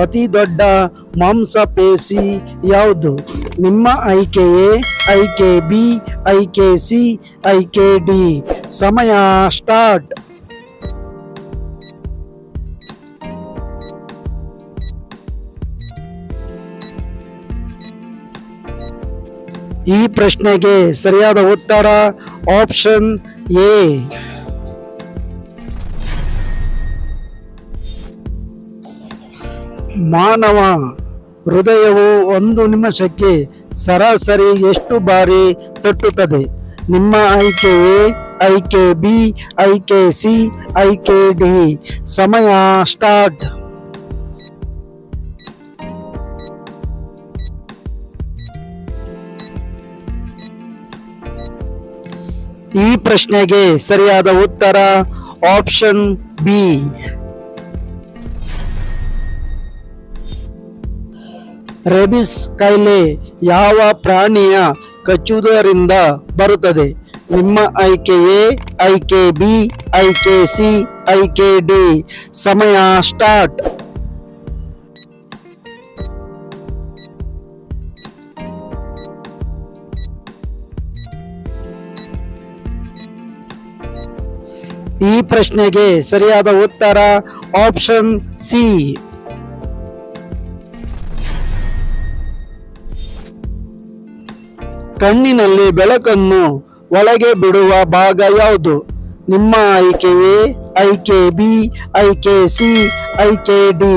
ಅತಿ ದೊಡ್ಡ ಮಾಂಸಪೇಶಿ ಯಾವುದು? ನಿಮ್ಮ ಆಯ್ಕೆಯೇ ಆಯ್ಕೆ ಬಿ ಆಯ್ಕೆ ಸಿ ಆಯ್ಕೆ ಡಿ ಸಮಯ ಸ್ಟಾರ್ಟ್. ಈ ಪ್ರಶ್ನೆಗೆ ಸರಿಯಾದ ಉತ್ತರ ಆಪ್ಷನ್ ಎ. ಮಾನವ ಹೃದಯವು ಒಂದು ನಿಮಿಷಕ್ಕೆ ಸರಾಸರಿ ಎಷ್ಟು ಬಾರಿ ತಟ್ಟುತ್ತದೆ? ನಿಮ್ಮ ಆಯ್ಕೆ ಬಿ, ಆಯ್ಕೆ ಸಿ, ಆಯ್ಕೆ ಡಿ. ಸಮಯ ಸ್ಟಾರ್ಟ್. ಈ ಪ್ರಶ್ನೆಗೆ ಸರಿಯಾದ ಉತ್ತರ ಆಪ್ಷನ್ ಬಿ. ರೆಬಿಸ್ ಕಾಯಿಲೆ ಯಾವ ಪ್ರಾಣಿಯ ಕಚ್ಚುವುದರಿಂದ ಬರುತ್ತದೆ? ನಿಮ್ಮ ಆಯ್ಕೆಯೇ ಆಯ್ಕೆ ಬಿ, ಆಯ್ಕೆ ಸಿ, ಆಯ್ಕೆ ಡಿ. ಸಮಯ ಸ್ಟಾರ್ಟ್. ಈ ಪ್ರಶ್ನೆಗೆ ಸರಿಯಾದ ಉತ್ತರ ಆಪ್ಷನ್ ಸಿ. ಕಣ್ಣಿನಲ್ಲಿ ಬೆಳಕನ್ನು ಒಳಗೆ ಬಿಡುವ ಭಾಗ ಯಾವುದು? ನಿಮ್ಮ ಆಯ್ಕೆ ಎ ಐಕೆ ಬಿ ಐಕೆ ಸಿ ಐಕೆ ಡಿ.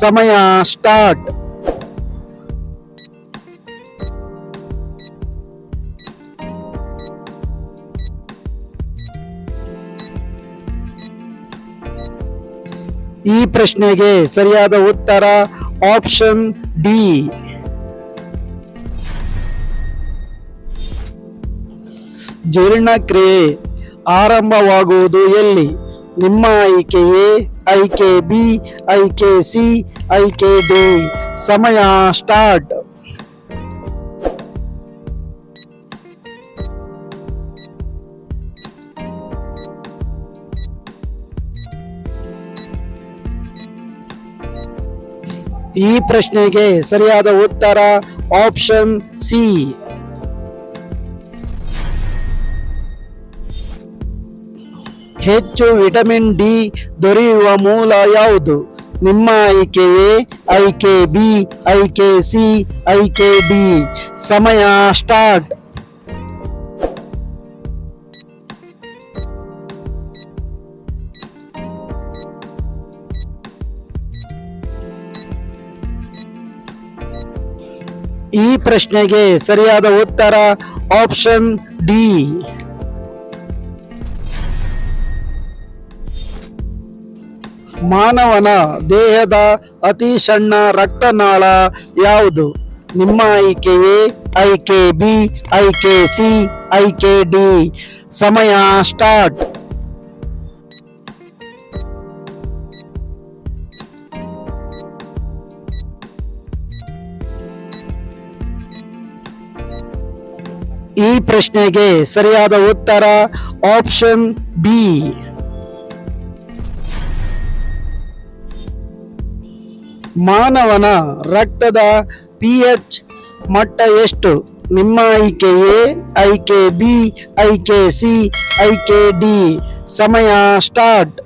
ಸಮಯ ಸ್ಟಾರ್ಟ್. ಈ ಪ್ರಶ್ನೆಗೆ ಸರಿಯಾದ ಉತ್ತರ ಆಪ್ಷನ್ ಡಿ. ಜೀರ್ಣಕ್ರಿಯೆ ಆರಂಭವಾಗುವುದು ಎಲ್ಲಿ? ನಿಮ್ಮ ಆಯ್ಕೆ ಬಿ, ಆಯ್ಕೆ ಸಿ, ಆಯ್ಕೆ ಡಿ. ಸಮಯ ಸ್ಟಾರ್ಟ್. ಈ ಪ್ರಶ್ನೆಗೆ ಸರಿಯಾದ ಉತ್ತರ ಆಪ್ಷನ್ ಸಿ. ಹೆಚ್ಚು ವಿಟಮಿನ್ ಡಿ ದೊರೆಯುವ ಮೂಲ ಯಾವುದು? ನಿಮ್ಮ ಆಯ್ಕೆಯೇ ಐಕೆ ಬಿ ಐಕೆ ಸಿ ಐಕೆ ಡಿ. ಸಮಯ ಸ್ಟಾರ್ಟ್. ಈ ಪ್ರಶ್ನೆಗೆ ಸರಿಯಾದ ಉತ್ತರ ಆಪ್ಷನ್ ಡಿ. ಮಾನವನ ದೇಹದ ಅತಿ ಸಣ್ಣ ರಕ್ತನಾಳ ಯಾವುದು? ನಿಮ್ಮ ಆಯ್ಕೆ ಎ ಐಕೆ ಬಿ ಐಕೆ ಸಿ ಐಕೆ ಡಿ ಸಮಯ ಸ್ಟಾರ್ಟ್. ಈ ಪ್ರಶ್ನೆಗೆ ಸರಿಯಾದ ಉತ್ತರ ಆಪ್ಷನ್ ಬಿ. ಮಾನವನ ರಕ್ತದ ಪಿ ಎಚ್ ಮಟ್ಟ ಎಷ್ಟು? ನಿಮ್ಮ ಐಕೆ ಎ, ಐಕೆ ಬಿ, ಐಕೆ ಸಿ, ಐಕೆ ಡಿ. ಸಮಯ ಸ್ಟಾರ್ಟ್.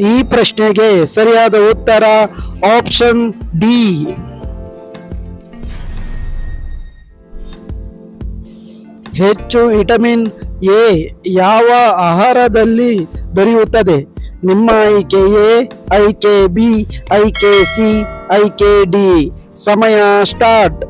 ಈ ಪ್ರಶ್ನೆಗೆ ಸರಿಯಾದ ಉತ್ತರ ಆಪ್ಷನ್ ಡಿ. ಹೆಚ್ಚು ವಿಟಮಿನ್ ಎ ಯಾವ ಆಹಾರದಲ್ಲಿ ದೊರೆಯುತ್ತದೆ? ನಿಮ್ಮ ಐಕೆ ಎ ಐಕೆ ಬಿ ಐಕೆ ಸಿ ಐಕೆ ಡಿ ಸಮಯ ಸ್ಟಾರ್ಟ್.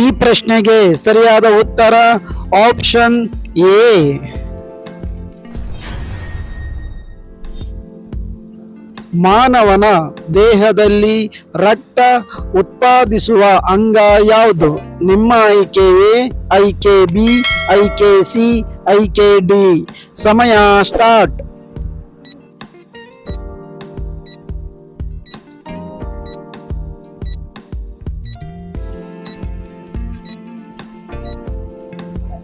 ಈ ಪ್ರಶ್ನೆಗೆ ಸರಿಯಾದ ಉತ್ತರ ಆಪ್ಷನ್ ಎ. ಮಾನವನ ದೇಹದಲ್ಲಿ ರಕ್ತ ಉತ್ಪಾದಿಸುವ ಅಂಗ ಯಾವುದು? ನಿಮ್ಮ ಆಯ್ಕೆ ಎ ಐಕೆ ಬಿ ಐಕೆ ಸಿ ಐಕೆ ಡಿ ಸಮಯ ಸ್ಟಾರ್ಟ್.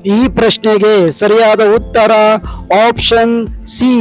ಈ ಪ್ರಶ್ನೆಗೆ ಸರಿಯಾದ ಉತ್ತರ ಆಪ್ಷನ್ ಸಿ.